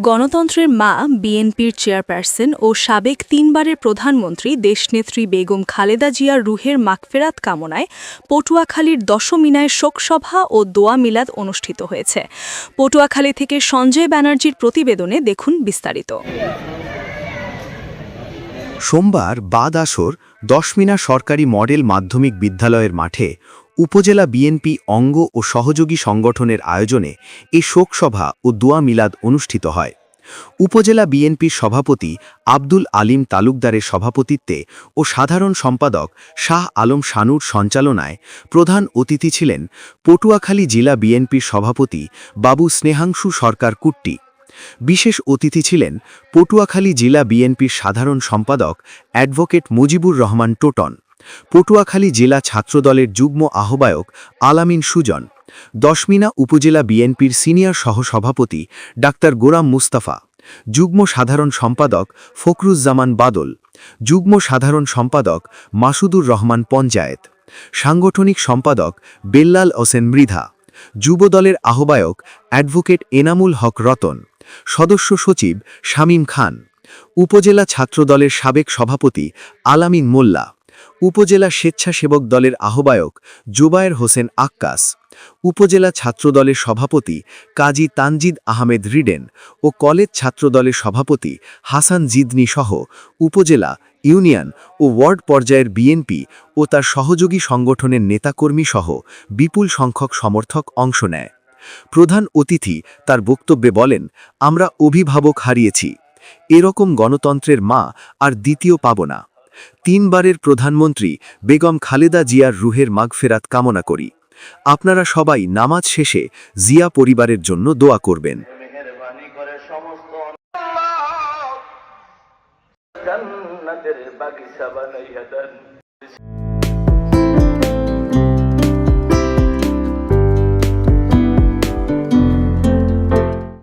গণতন্ত্রের মা, বিএনপির চেয়ারপারসন ও সাবেক তিনবারের প্রধানমন্ত্রী দেশনেত্রী বেগম খালেদা জিয়ার রুহের মাগফেরাত কামনায় পটুয়াখালীর দশমিনায় শোকসভা ও দোয়া মিলাদ অনুষ্ঠিত হয়েছে। পটুয়াখালী থেকে সঞ্জয় ব্যানার্জির প্রতিবেদনে দেখুন বিস্তারিত। সোমবার বাদ আসর দশমিনা সরকারি মডেল মাধ্যমিক বিদ্যালয়ের মাঠে উপজেলা বিএনপি অঙ্গ ও সহযোগী সংগঠনের আয়োজনে এ শোকসভা ও দোয়া মিলাদ অনুষ্ঠিত হয়। উপজেলা বিএনপির সভাপতি আব্দুল আলিম তালুকদারের সভাপতিত্বে ও সাধারণ সম্পাদক শাহ আলম শানুর সঞ্চালনায় প্রধান অতিথি ছিলেন পটুয়াখালী জেলা বিএনপির সভাপতি বাবু স্নেহাংশু সরকার কুট্টি। বিশেষ অতিথি ছিলেন পটুয়াখালী জেলা বিএনপির সাধারণ সম্পাদক অ্যাডভোকেট মুজিবুর রহমান টোটন। পটুয়াখালী জেলা ছাত্রদলের যুগ্ম আহ্বায়ক আলামিন সুজন, দশমিনা উপজেলা বিএনপির সিনিয়র সহসভাপতি ডাক্তার গোরাম মুস্তাফা, যুগ্ম সাধারণ সম্পাদক ফখরুজ্জামান বাদল, যুগ্ম সাধারণ সম্পাদক মাসুদুর রহমান পঞ্চায়েত, সাংগঠনিক সম্পাদক বেল্লাল হোসেন মৃধা, যুবদলের আহ্বায়ক অ্যাডভোকেট এনামুল হক রতন, সদস্য সচিব শামীম খান, উপজেলা ছাত্রদলের সাবেক সভাপতি আলামিন মোল্লা উপজেলা স্বেচ্ছাসেবক দলের আহ্বায়ক জুবায়ের হোসেন আক্কাস, উপজেলা ছাত্রদলের সভাপতি কাজী তানজিদ আহমেদ রিডেন ও কলেজ ছাত্রদলের সভাপতি হাসান জিদনি সহ উপজেলা, ইউনিয়ন ও ওয়ার্ড পর্যায়ের বিএনপি ও তার সহযোগী সংগঠনের নেতাকর্মী সহ বিপুল সংখ্যক সমর্থক অংশ নেয়। প্রধান অতিথি তার বক্তব্যে বলেন, আমরা অভিভাবক হারিয়েছি। এরকম গণতন্ত্রের মা আর দ্বিতীয় পাব না। তিনবারের প্রধানমন্ত্রী বেগম খালেদা জিয়ার রুহের মাগফেরাত কামনা করি। আপনারা সবাই নামাজ শেষে জিয়া পরিবারের জন্য দোয়া করবেন।